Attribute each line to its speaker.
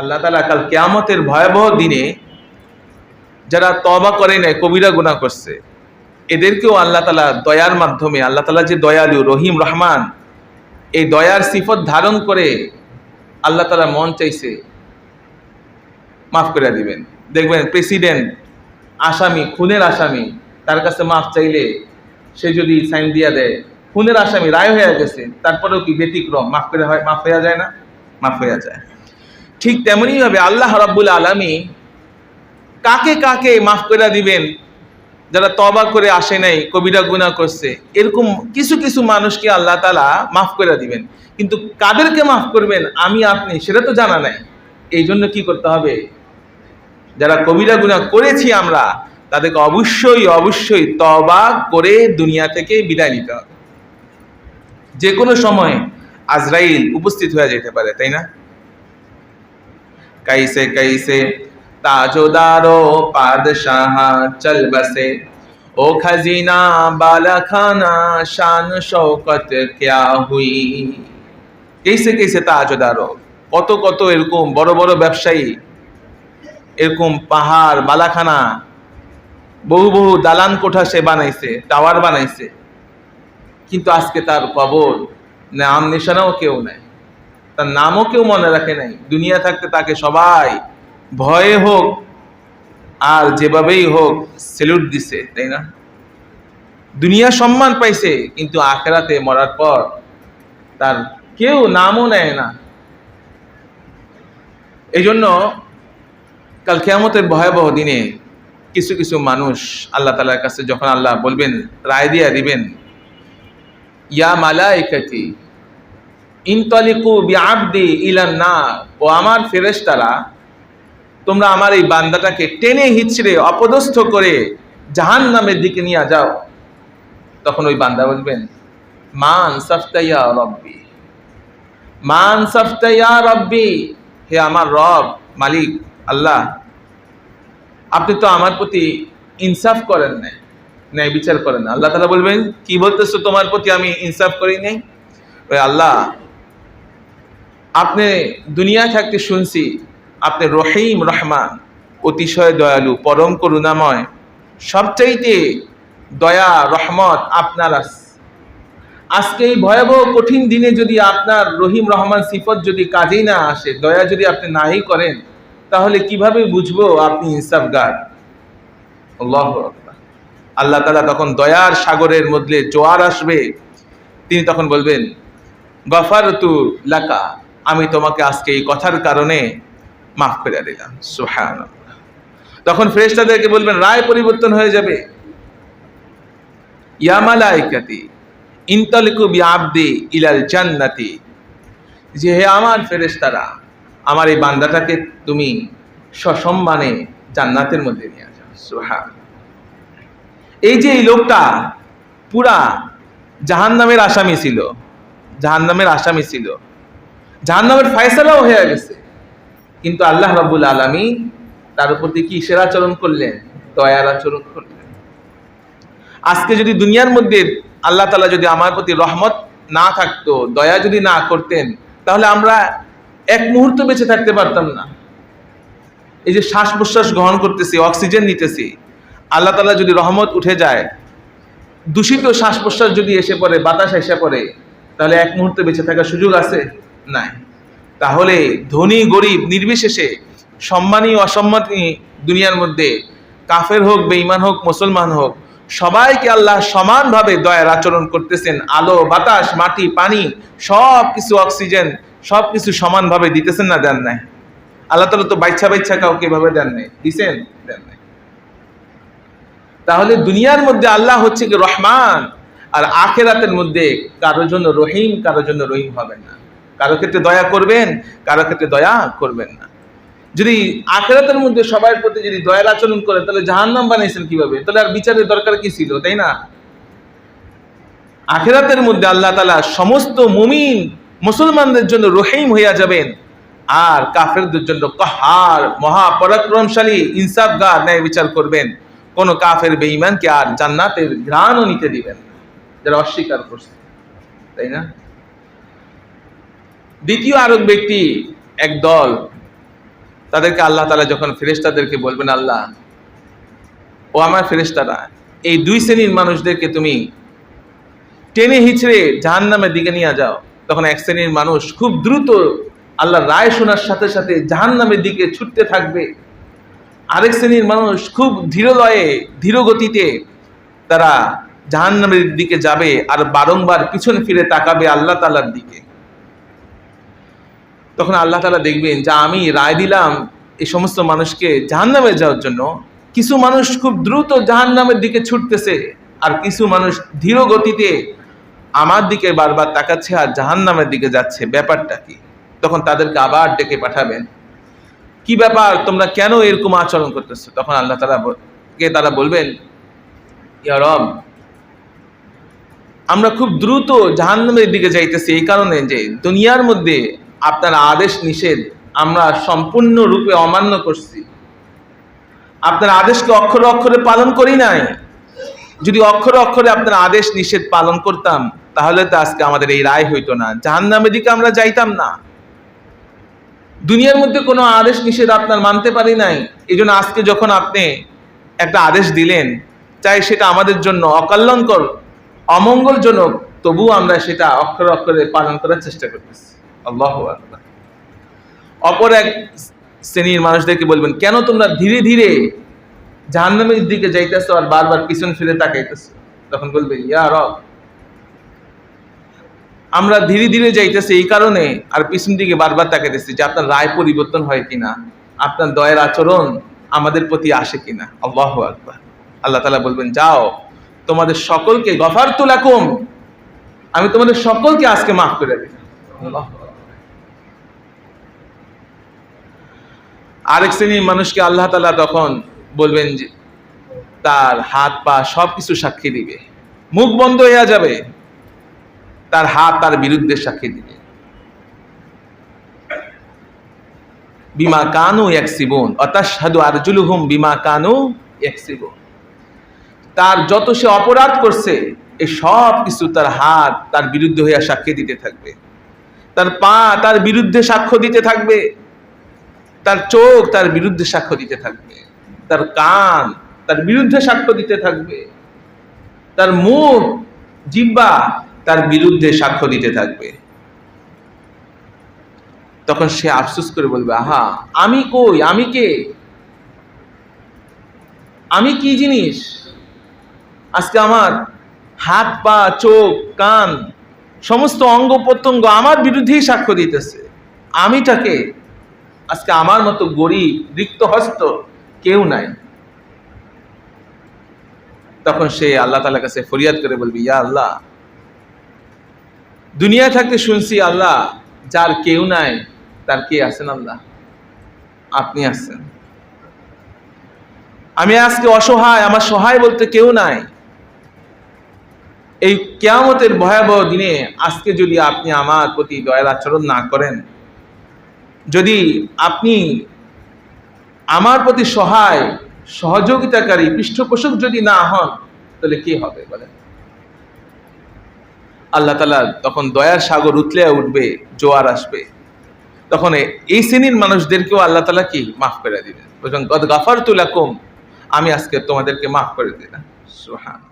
Speaker 1: আল্লাহ তালা কাল কেয়ামতের ভয়াবহ দিনে যারা তবা করে নেয় কবিরা গুণা করছে, এদেরকেও আল্লাহ তালা দয়ার মাধ্যমে, আল্লাহ তালা যে দয়ালু, রহিম, রহমান, এই দয়ার সিফত ধারণ করে আল্লাহ তালা মন চাইছে, মাফ করে দিবেন। দেখবেন প্রেসিডেন্ট, আসামি, খুনের আসামি, তার কাছে মাফ চাইলে সে যদি সাইন দিয়া দেয়, খুনের আসামি রায় হয়ে গেছে, তারপরেও কি ব্যতিক্রম? মাফ করে হয়, মাফ হয়ে যায় না? মাফ হয়ে যায়। ঠিক তেমনই ভাবে আল্লাহ রাব্বুল আলমী কাকে কাকে মাফ করে দিবেন যারা তবা করে আসে নাই, কবিরা গুণা করছে, এরকম কিছু কিছু মানুষকে আল্লাহ তালা মাফ করে দিবেন। কিন্তু কাদেরকে মাফ করবেন আমি আপনি সেটা তো জানা নাই। এই জন্য কি করতে হবে? যারা কবিরা গুণা করেছি আমরা, তাদেরকে অবশ্যই অবশ্যই তবা করে দুনিয়া থেকে বিদায় নিতে হবে। যে কোনো সময় আজরাইল উপস্থিত হয়ে যেতে পারে, তাই না? कैसे कैसे ताजोदारो पादशाह चल बसे ओ खजीना बाला खाना शान शौकत क्या हुई कैसे कैसे ताजोदारो কত কত এরকম বড় বড় ব্যবসায়ী এরকম পাহাড় বালাখানা বহু বহু দালান কোঠা সে বানাইছে টাওয়ার বানাইছে কিন্তু আজকে তার কবর নাম নিশানাও কেউ নাই তার নামও কেউ মনে রাখে নাই। দুনিয়া থাকতে তাকে সবাই ভয়ে হোক আর যেভাবেই হোক সেলুট দিছে, তাই না? দুনিয়া সম্মান পাইছে, কিন্তু আখেরাতে মরার পর তার কেউ নামও নেয় না। এই জন্য কাল কেয়ামতের ভয়াবহ দিনে কিছু কিছু মানুষ আল্লাহ তালার কাছে যখন আল্লাহ বলবেন, রায় দিয়া দিবেন, ইয়া মালা ইনতলিকু বিআবদি ইলান না ও আমার ফেরেশতারা, তোমরা আমার এই বান্দাটাকে টেনে হিচড়ে অপদস্থ করে জাহান নামের দিকে নিয়ে যাও। তখন ওই বান্দা বলবেন, মান সাফতাইয়া রব্বি? মান সাফতাইয়া রব্বি? হে আমার রব, মালিক, আল্লাহ, আপনি তো আমার প্রতি ইনসাফ করেন নাই, ন্যায় বিচার করেন না আল্লাহ তালা বলবেন, কি বলতেছো তোমার প্রতি আমি ইনসাফ করি নাই? ওই আল্লাহ আপনি দুনিয়া থাকতে শুনছি, আপনি রহিম রহমান, অতিশয় দয়ালু, পরম করুণাময়, সবচাইতে দয়া, রহমত আপনার আজকে এই ভয়াবহ কঠিন দিনে যদি আপনার রহিম রহমান সিফত যদি কাজেই না আসে, দয়া যদি আপনি নাই করেন, তাহলে কীভাবে বুঝব আপনি ইনসাফগার? আল্লাহ আল্লাহ তালা তখন দয়ার সাগরের মধ্যে জোয়ার আসবে, তিনি তখন বলবেন গফার তু লাকা। আমি তোমাকে আজকে এই কথার কারণে মাফ করে দিলাম। সুহান তখন ফেরেশতাদেরকে বলবেন, রায় পরিবর্তন হয়ে যাবে। ইয়ামালাইকাতি ইনতালিকু বিআবদি ইলাল জান্নাতি। যে হে আমার ফেরেশতারা, আমার এই বান্দাটাকে তুমি সসম্মানে জান্নাতের মধ্যে নিয়ে যাও সুহান এই যে এই লোকটা পুরা জাহান্নামের আসামি ছিল, জাহান্নামের আসামি ছিল জাহান্নামের ফয়সালাও হয়ে গেছে। কিন্তু আল্লাহ রাব্বুল আলামী তার উপর প্রতি কি সেরাচরণ করলেন? দয়ার আচরণ করলেন। আজকে যদি দুনিয়ার মধ্যে আল্লাহ তালা যদি আমার প্রতি রহমত না থাকতো, দয়া যদি না করতেন, তাহলে আমরা এক মুহূর্ত বেঁচে থাকতে পারতাম না। এই যে শ্বাস প্রশ্বাস গ্রহণ করতেছি, অক্সিজেন নিতেছি, আল্লাহ তালা যদি রহমত উঠে যায়, দূষিত শ্বাস প্রশ্বাস যদি এসে পড়ে, বাতাস এসে পড়ে, তাহলে এক মুহূর্তে বেঁচে থাকার সুযোগ আছে? নাই। তাহলে ধনী, গরিব, নির্বিশেষে সম্মানী অসম্মানী দুনিয়ার মধ্যে কাফের হোক, বেঈমান হোক, মুসলমান হোক, সবাইকে আল্লাহ সমানভাবে দয়ার আচরণ করতেছেন। আলো, বাতাস, মাটি, পানি সব কিছু অক্সিজেন সব কিছু সমানভাবে দিতেছেন না, দেন নাই। আল্লাহ তালা তো বাচ্চা বাচ্চা কাউকে এভাবে দেন নাই, দিছেন, দেন নাই। তাহলে দুনিয়ার মধ্যে আল্লাহ হচ্ছে কি রহমান, আর আখেরাতের মধ্যে কারোর জন্য রহিম কারোর জন্য রহিম হবেন না। কারও ক্ষেত্রে দয়া করবেন, কারও ক্ষেত্রে দয়া করবেন না। যদি আখেরাতের মধ্যে সবার প্রতি যদি দয়ার আচরণ করে, তাহলে জাহান্নাম বানাইছেন কীভাবে? তাহলে আর বিচারের দরকার কি ছিল, তাই না? আখেরাতের মধ্যে আল্লাহ তালা সমস্ত মুমিন মুসলমানদের জন্য রহিম হইয়া যাবেন, আর কাফেরদের জন্য কাহার, মহাপরাক্রমশালী, ইনসাফগার ন্যায় বিচার করবেন। কোন কাফের বেঈমানকে আর জান্নাতের ঘ্রাণও নিতে দিবেন যারা অস্বীকার করছে, তাই না? দ্বিতীয় আরেক ব্যক্তি এক দল, তাদেরকে আল্লাহ তালা যখন ফেরেশতাদেরকে বলবেন, আল্লাহ, ও আমার ফেরেশতারা, এই দুই শ্রেণির মানুষদেরকে তুমি টেনে হিচড়ে জাহান নামের দিকে নিয়ে যাও। তখন এক শ্রেণির মানুষ খুব দ্রুত আল্লাহর রায় শোনার সাথে সাথে জাহান নামের দিকে ছুটতে থাকবে। আরেক শ্রেণির মানুষ খুব ধীরলয়ে ধীর গতিতে তারা জাহান নামের দিকে যাবে আর বারংবার পিছন ফিরে তাকাবে আল্লাহ তালার দিকে। তখন আল্লাহ তালা দেখবেন যা আমি রায় দিলাম এই সমস্ত মানুষকে জাহান নামে যাওয়ার জন্য। কিছু মানুষ খুব দ্রুত জাহান নামের দিকে ছুটতেছে আর কিছু মানুষ ধীর গতিতে আমার দিকে বারবার তাকাচ্ছে আর জাহান নামের দিকে যাচ্ছে। ব্যাপারটা কি? তখন তাদেরকে আবার ডেকে পাঠাবেন। কি ব্যাপার? তোমরা কেন এরকম আচরণ করতেছো? তখন আল্লাহ তারা কে তারা বলবেন, ইয়া রব, আমরা খুব দ্রুত জাহান্নামের দিকে যাইতেছি এই কারণে যে দুনিয়ার মধ্যে আপনার আদেশ নিষেধ, আমরা সম্পূর্ণরূপে অমান্য করছি। আপনার আদেশকে অক্ষরে অক্ষরে পালন করি নাই। যদি অক্ষরে অক্ষরে আপনার আদেশ নিষেধ পালন করতাম, তাহলে তো আজকে আমাদের এই রায় হইতো না। জাহান্নামের দিকে আমরা যাইতাম না। দুনিয়ার মধ্যে কোনো আদেশ নিষেধ আপনার মানতে পারি নাই। এই আজকে যখন আপনি একটা আদেশ দিলেন চাই সেটা আমাদের জন্য অকল্যাণকর, অমঙ্গলজনক, তবুও আমরা সেটা অক্ষরে অক্ষরে পালন করার চেষ্টা করতেছি। আল্লাহ। অপর এক শ্রেণির মানুষদেরকে বলবেন, কেন তোমরা ধীরে ধীরে জাহান্নামের দিকে যাইতেছো আর বারবার পিছন ফিরে তাকাইতেছো? তখন বলবে, ইয়া রব, আমরা ধীরে ধীরে যাইতেছি এই কারণে আর পিছন দিকে বারবার তাকাইতেছি যে আপনার রায় পরিবর্তন হয় কিনা, আপনার দয়ের আচরণ আমাদের প্রতি আসে কিনা? আল্লাহ আকবার। আল্লাহ তালা বলবেন, যাও, তোমাদের সকলকে গফার তুলাকুম আমি তোমাদের সকলকে আজকে মাফ করে দিই আল্লাহু আরেক শ্রেণির মানুষকে আল্লাহ তালা তখন বলবেন যে, তার হাত পা সবকিছু সাক্ষী দিবে। মুখ বন্ধ হয়ে যাবে। তার হাত তার বিরুদ্ধে সাক্ষী দিবে। বিমা কানু ইয়াকসিবুন, অতাশহাদু আরজুলুহুম বিমা কানু ইয়াকসিবুন। তার যত সে অপরাধ করছে এই সব কিছু তার হাত তার বিরুদ্ধে হইয়া সাক্ষী দিতে থাকবে। তার পা তার বিরুদ্ধে সাক্ষ্য দিতে থাকবে। তার চোখ তার বিরুদ্ধে সাক্ষ্য দিতে থাকবে। তার কান তার বিরুদ্ধে সাক্ষ্য দিতে থাকবে। তার মুখ জিব্বা তার বিরুদ্ধে সাক্ষ্য দিতে থাকবে। তখন সে আফসোস করে বলবে, আহা, আমি কই? আমি কে? আমি কি জিনিস? আজকে আমার হাত, পা, চোখ, কান, সমস্ত অঙ্গ প্রত্যঙ্গ আমার বিরুদ্ধেই সাক্ষ্য দিতেছে। আমিটাকে আজকে আমার মতো গরিব রিক্ত হস্ত কেউ নাই। তখন সে আল্লাহ তালার কাছে ফরিয়াদ করে বলবি, ইয়া আল্লাহ দুনিয়ায় থাকতে শুনছি আল্লাহ, যার কেউ নাই, তার কে আছেন আল্লাহ? আপনি আছেন। আমি আজকে অসহায়, আমার সহায় বলতে কেউ নাই। এই কেয়ামতের ভয়াবহ দিনে আজকে যদি আপনি আমার প্রতি দয়ার আচরণ না করেন যদি আপনি আমার প্রতি সহায়, সহযোগিতাকারী, পৃষ্ঠপোষক যদি না হন, তাহলে কি হবে বলেন? আল্লাহ তালা তখন দয়ার সাগর উতলে উঠবে, জোয়ার আসবে। তখন এই শ্রেণির মানুষদেরকেও আল্লাহ তালা কি? মাফ করে দিবেন। গাফার তুলাকুম আমি আজকে তোমাদেরকে মাফ করে দিলাম। সুহান